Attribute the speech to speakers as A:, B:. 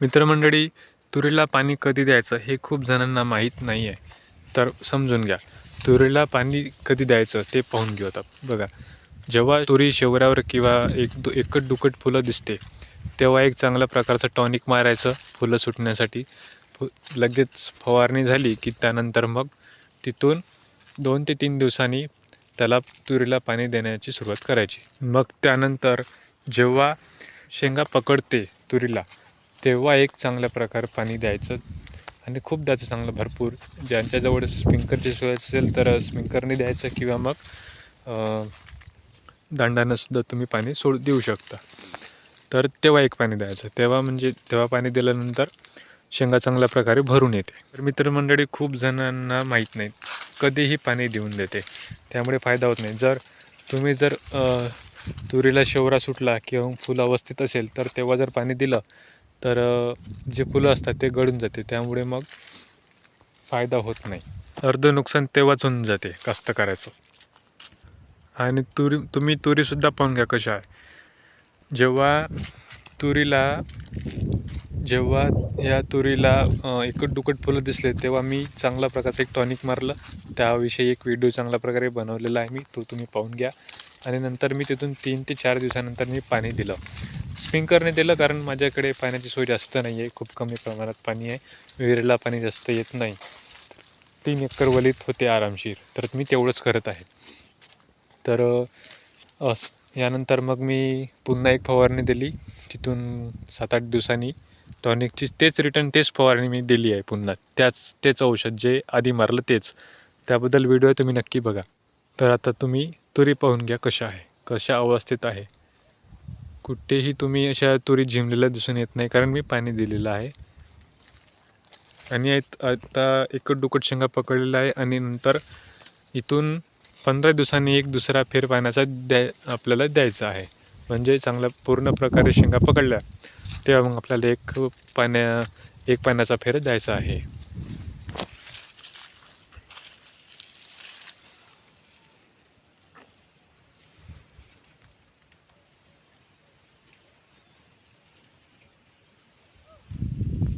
A: मित्रमंडळी तुरीला पाणी कधी द्यायचं हे खूप जणांना माहीत नाही आहे. तर समजून घ्या तुरीला पाणी कधी द्यायचं ते पाहून घेऊ आता. बघा जेव्हा तुरी शेवऱ्यावर किंवा एक दु एकट दुकट फुलं दिसते तेव्हा एक चांगल्या प्रकारचं टॉनिक मारायचं फुलं सुटण्यासाठी. फु लगेच फवारणी झाली की त्यानंतर मग तिथून दोन ते तीन दिवसांनी त्याला तुरीला पाणी देण्याची सुरुवात करायची. मग त्यानंतर जेव्हा शेंगा पकडते तुरीला तेव्हा एक चांगल्या प्रकारे पाणी द्यायचं. आणि खूप द्यायचं चांगलं भरपूर. ज्यांच्याजवळ स्प्रिंकरची सोय असेल तर स्प्रिंकरने द्यायचं किंवा मग दांडानंसुद्धा तुम्ही पाणी सोड देऊ शकता. तर तेव्हा एक पाणी द्यायचं. तेव्हा म्हणजे तेव्हा पाणी दिल्यानंतर शेंगा चांगल्या प्रकारे भरून येते. तर मित्रमंडळी खूप जणांना माहीत नाही. कधीही पाणी देऊन देते. त्यामुळे फायदा होत नाही. जर तुम्ही जर तुरीला शेवरा सुटला किंवा फुल अवस्थेत असेल तर तेव्हा जर पाणी दिलं तर जे फुलं असतात ते गळून जाते. त्यामुळे मग फायदा होत नाही. अर्ध नुकसान तेव्हाच होऊन जाते कास्तकाराचं. आणि तुरी तुम्ही तुरीसुद्धा पाहून घ्या कशा आहे. जेव्हा तुरीला जेव्हा या तुरीला अ, एकट दुकट फुलं दिसले तेव्हा मी चांगल्या प्रकारचं एक टॉनिक मारलं. त्याविषयी एक व्हिडिओ चांगल्या प्रकारे बनवलेला आहे मी तो तुम्ही पाहून घ्या. आणि नंतर मी तिथून तीन ते चार दिवसानंतर मी पाणी दिलं. स्प्रिंकरने दिलं कारण माझ्याकडे पाण्याची सोय जास्त नाही आहे खूप कमी प्रमाणात पाणी आहे. विहिरीला पाणी जास्त येत नाही. तीन एकर वलीत होते आरामशीर. तर मी तेवढंच करत आहे. तर यानंतर मग मी पुन्हा एक फवारणी दिली. तिथून सात आठ दिवसांनी टॉनिकची तेच रिटर्न तेच फवारणी मी दिली आहे पुन्हा. त्याच तेच औषध जे आधी मारलं तेच. त्याबद्दल व्हिडिओ तुम्ही नक्की बघा. तर आता तुम्ही तुरी पाहून घ्या कशा आहे कशा अवस्थेत आहे. कुठेही तुम्ही अशा तुरी झिमलेल्या दिसून येत नाही कारण मी पाणी दिलेलं आहे. आणि आता एकट दुकट शेंगा पकडलेला आहे आणि नंतर इथून पंधरा दिवसांनी एक दुसरा फेर पाण्याचा द्या आपल्याला द्यायचा आहे. म्हणजे चांगल्या पूर्ण प्रकारे शेंगा पकडल्या तेव्हा मग आपल्याला एक पाण्या एक पाण्याचा फेर द्यायचा आहे.